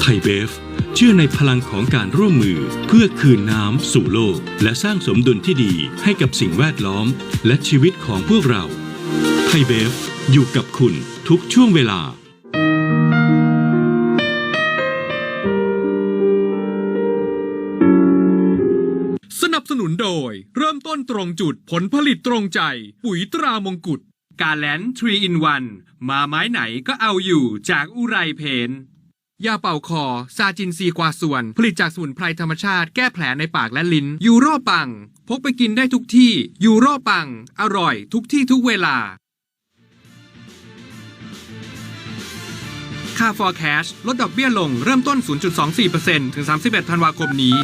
ไทยเบฟเชื่อในพลังของการร่วมมือเพื่อคืนน้ำสู่โลก และสร้างสมดุลที่ดีให้กับสิ่งแวดล้อม และชีวิตของพวกเรา ไทยเบฟอยู่กับคุณทุกช่วงเวลาสนับสนุนโดย เริ่มต้นตรงจุดผลผลิตตรงใจ ปุ๋ยตรามงกุฎ กาแลนทรีอินวันมาไม้ไหนก็เอาอยู่จากอุไรเพนยาเป่าคอ ซาจินซีกวาส่วน ผลิตจากสมุนไพรธรรมชาติแก้แผลในปากและลิ้น ยูโรปัง พกไปกินได้ทุกที่ ยูโรปัง อร่อยทุกที่ทุกเวลา ค่า for cash ลดดอกเบี้ยลงเริ่มต้น 0.24%ถึง 31 ธันวาคมนี้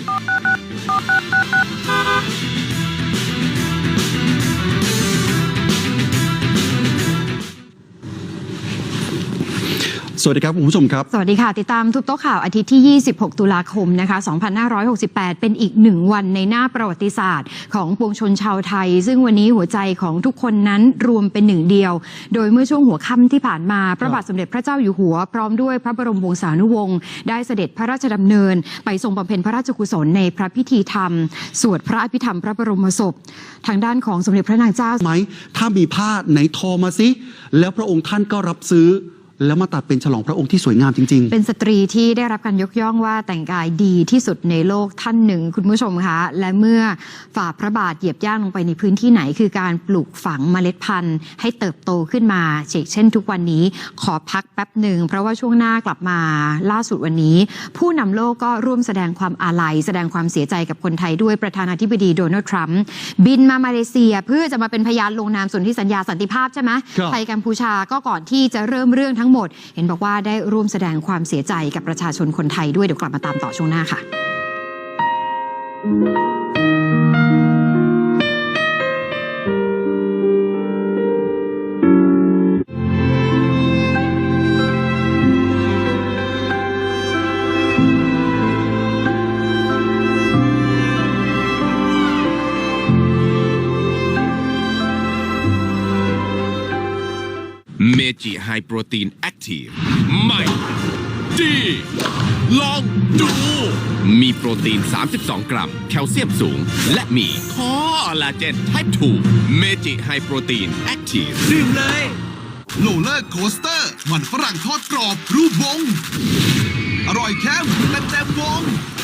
สวัสดีครับคุณผู้ชมครับ สวัสดีค่ะ ติดตามทุบโต๊ะข่าวอาทิตย์ที่ 26 ตุลาคมนะคะ 2568 เป็นอีกหนึ่งวันในหน้าประวัติศาสตร์ ของปวงชนชาวไทย ซึ่งวันนี้หัวใจของทุกคนนั้นรวมเป็นหนึ่งเดียว โดยเมื่อช่วงหัวค่ำที่ผ่านมา พระบาทสมเด็จพระเจ้าอยู่หัว พร้อมด้วยพระบรมวงศานุวงศ์ได้เสด็จพระราชดำเนิน ไปทรงบำเพ็ญพระราชกุศลในพระพิธีธรรม สวดพระอภิธรรมพระบรมศพ ทางด้านของสมเด็จพระนางเจ้าไหมถ้ามีผ้าไหนทอมาสิแล้วพระองค์ท่านก็รับซื้อ แล้วมาตัดเป็นฉลองพระองค์ที่สวยงามจริงเป็นสตรีที่ได้รับการยกย่องว่าแต่งกายดีที่สุดในโลกท่านหนึ่งคุณผู้ชมคะ และเมื่อฝ่าพระบาทเหยียบย่างลงไปในพื้นที่ไหน คือการปลูกฝังเมล็ดพันธุ์ ให้เติบโตขึ้นมาเช่นเช่น ทุกวันนี้ขอพักแป๊บหนึ่ง เพราะว่าช่วงหน้ากลับมาล่าสุดวันนี้ ผู้นำโลกก็ร่วมแสดงความอาลัย แสดงความเสียใจกับคนไทยด้วยประธานาธิบดีโดนัลด์ทรัมป์บินมามาเลเซีย เพื่อจะมาเป็นพยานลงนามสนธิสัญญาสันติภาพใช่ไหมครับไทยกัมพูชาก็ก่อนที่จะเริ่มเรื่องทั้งหมด เห็นบอกว่าได้ร่วมแสดงความเสียใจกับประชาชนคนไทยด้วยเดี๋ยวกลับมาตามต่อช่วงหน้าค่ะ จิไฮโปรตีนแอคทีฟใหม่ดีลองดู มีโปรตีน 32 กรัม แคลเซียมสูง และมีคอลลาเจนไทป์2เมจิไฮโปรตีนแอคทีฟดื่มเลยโลเลอร์โคสเตอร์ มันฝรั่งทอดกรอบ รูปวง อร่อยแค่เต็มเต็มวง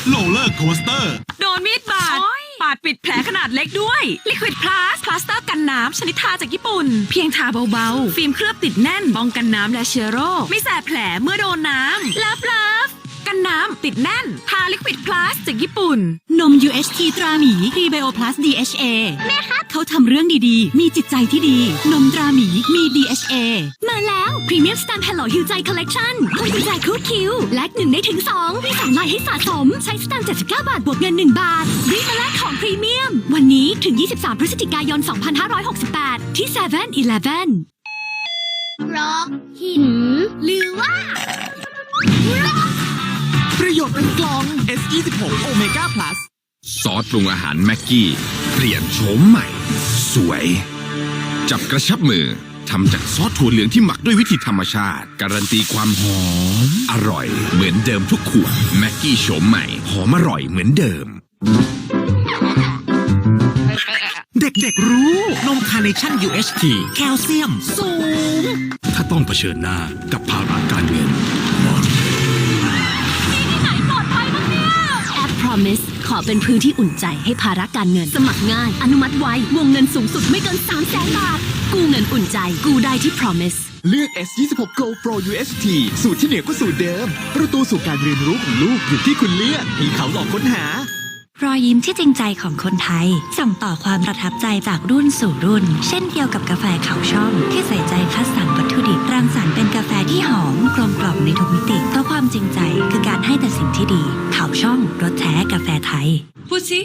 โลเลอร์โคสเตอร์ โดนมีดบาด ปาดปิดแผลขนาดเล็กด้วย Liquid Plus พลาสเตอร์กันน้ำชนิดทาจากญี่ปุ่น เพียงทาเบาๆ ฟิล์มเคลือบติดแน่นป้องกันน้ำและเชื้อโรค ไม่แสบแผลเมื่อโดนน้ำลับลับกันน้ำติดแน่น ทา Liquid Plus จากญี่ปุ่น นม UHT ตราหมีพรีไบโอพลัส DHA แม่คะ เขาทำเรื่องดีๆ มีจิตใจที่ดี นมตราหมีมี DHA มาแล้วพรีเมียมสแตม Hello ฮิวใจคอลเลกชันคนดีใจคู่คิวแลกหนึ่งได้ถึง2มีสองลายให้สะสม ใช้สแตมป์79 บาท บวกเงิน 1 บาทรีบมาแลกของพรีเมียม วันนี้ถึง 23 พฤศจิกายน 2568 ที่7 e เ e ่ e อเพราะหิน หรือว่าประโยชน์เป็นกล่อง S26 Omega Plus ซอสปรุงอาหารแม็กกี้ เปลี่ยนโฉมใหม่ สวย จับกระชับมือทำจากซอสถั่วเหลืองที่หมักด้วยวิธีธรรมชาติ การันตีความหอม อร่อย เหมือนเดิมทุกขวดแม็กกี้โฉมใหม่ หอมอร่อยเหมือนเดิม เด็กๆรู้ นมคาร์เนชั่น UHT แคลเซียม สูง ถ้าต้องเผชิญหน้ากับภาระการเงิน อเป็นพื้นที่อุ่นใจให้ภาระการเงิน สมัครง่าย อนุมัติไววงเงินสูงสุดไม่เกิน3 0 0แสนบาท กู้เงินอุ่นใจ กู้ได้ที่ Promise เลือก S26 Go Pro UHT สูตรที่เหนือกว่าสูตรเดิม ประตูสู่การเรียนรู้ของลูกอยู่ที่คุณเลือกที่เขาหลอกค้นหารอยยิ้มที่จริงใจของคนไทย ส่งต่อความประทับใจจากรุ่นสู่รุ่น เช่นเดียวกับกาแฟเขาช่อง ที่ใส่ใจคัดสรรวัตถุดิบรังสรรค์เป็นกาแฟที่หอมกลมกล่อมในทุกมิติเพราะความจริงใจคือการ ให้แต่สิ่งที่ดีเขาช่องรสแท้กาแฟไทย พูดสิ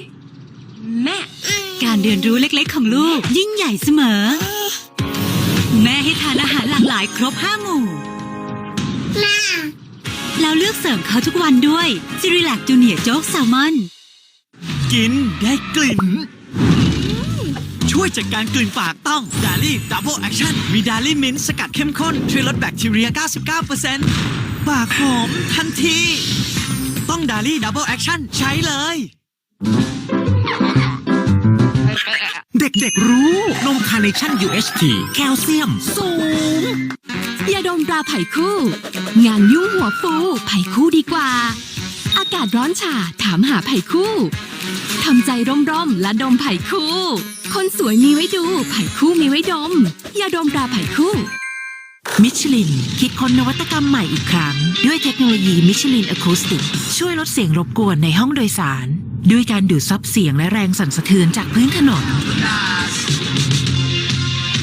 แม่ การเรียนรู้เล็กๆของลูก ยิ่งใหญ่เสมอ แม่ให้ทานอาหารหลากหลายครบห้าหมู่แล้วเลือกเสริมเขาทุกวันด้วยซิริลักจูเนียโจ๊กแซลมอน กินได้กลิ่น ช่วยจัดการกลิ่นปากต้องดาลี่ดับเบิลแอคชั่นมีดาลี่มินต์สกัดเข้มข้น ช่วยลดแบคทีเรีย 99% ปากหอมทันที ต้องดาลี่ดับเบิลแอคชั่นใช้เลย เด็กๆรู้นมคาร์เนชั่น UHT แคลเซียม สูงยาดมตราไผ่คู่ งานยุ่งหัวฟูไผ่คู่ดีกว่า อากาศร้อนฉาถามหาไผ่คู่ทำใจร่มๆและดมไผ่คู่ คนสวยมีไว้ดูไผ่คู่มีไว้ดมยาดมตราไผ่คู่ มิชลิน คิดค้นนวัตกรรมใหม่อีกครั้ง ด้วยเทคโนโลยีมิชลินอะคูสติก ช่วยลดเสียงรบกวนในห้องโดยสาร ด้วยการดูดซับเสียงและแรงสั่นสะเทือนจากพื้นถนน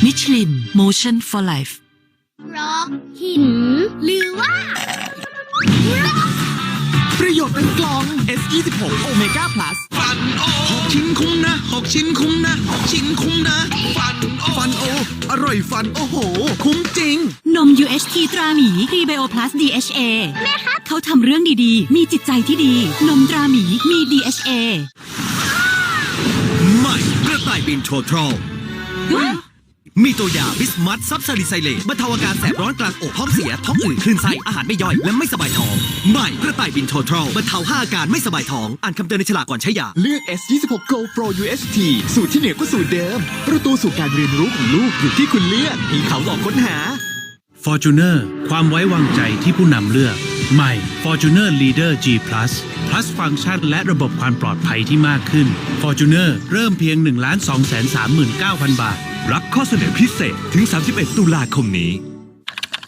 มิชลิน Motion for Life เพราะหิน หรือว่าประโยชน์เป็นกล่อง S26 Omega Plus ฟันโอหกชิ้นคุ้มนะหกชิ้นคุ้มนะหกชิ้นคุ้มนะ ฟันโอฟันโอ อร่อยฟันโอ้โห คุ้มจริงนม UHT ตราหมีพรีไบโอพลัส DHA แม่ครับ เขาทำเรื่องดีๆ มีจิตใจที่ดี นมตราหมีมี DHA ใหม่กระต่ายบินโททรอลมีตัวยาบิสมัตซับซาลิไซเลตบรรเทาอาการแสบร้อนกลางอกท้องเสีย ท้องอืดคลื่นไส้อาหารไม่ย่อย และไม่สบายท้องใหม่กระต่ายบินโททรอลบรรเทาห้าอาการไม่สบายท้อง อ่านคำเตือนในฉลากก่อนใช้ยา เลือก S26 Go Pro UHT สูตรที่เหนือกว่าสูตรเดิม ประตูสู่การเรียนรู้ของลูกอยู่ที่คุณเลือกที่เขาหลอกค้นหา Fortuner ความไว้วางใจที่ผู้นำเลือก ใหม่ Fortuner Leader G Plus Plus ฟังก์ชันและระบบความปลอดภัยที่มากขึ้น Fortuner เริ่มเพียง 1 2 3 3 9 0 0 0 บาท รับข้อเสนอพิเศษถึง 31 ตุลาคมนี้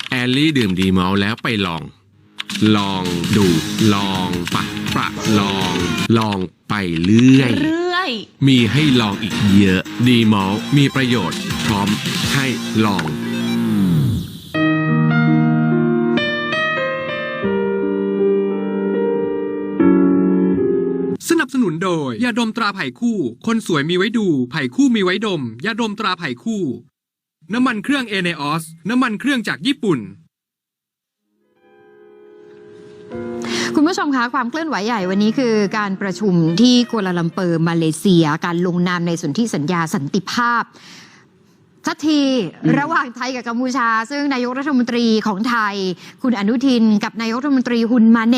แอลลี่ดื่มดีเมาแล้วไปลอง ลองดู ลองปะประลอง ลองไปเรื่อย เรื่อย มีให้ลองอีกเยอะ ดีเมามีประโยชน์ พร้อมให้ลอง สนับสนุนโดยยาดมตราไผ่คู่ คนสวยมีไว้ดูไผ่คู่มีไว้ดมยาดมตราไผ่คู่ น้ำมันเครื่องเอเนออสน้ำมันเครื่องจากญี่ปุ่น คุณผู้ชมคะความเคลื่อนไหวใหญ่วันนี้คือการประชุมที่กัวลาลัมเปอร์มาเลเซีย การลงนามในสนธิสัญญาสันติภาพสักทีระหว่างไทยกับกัมพูชา ซึ่งนายกรัฐมนตรีของไทย คุณอนุทินกับนายกรัฐมนตรีฮุนมาเน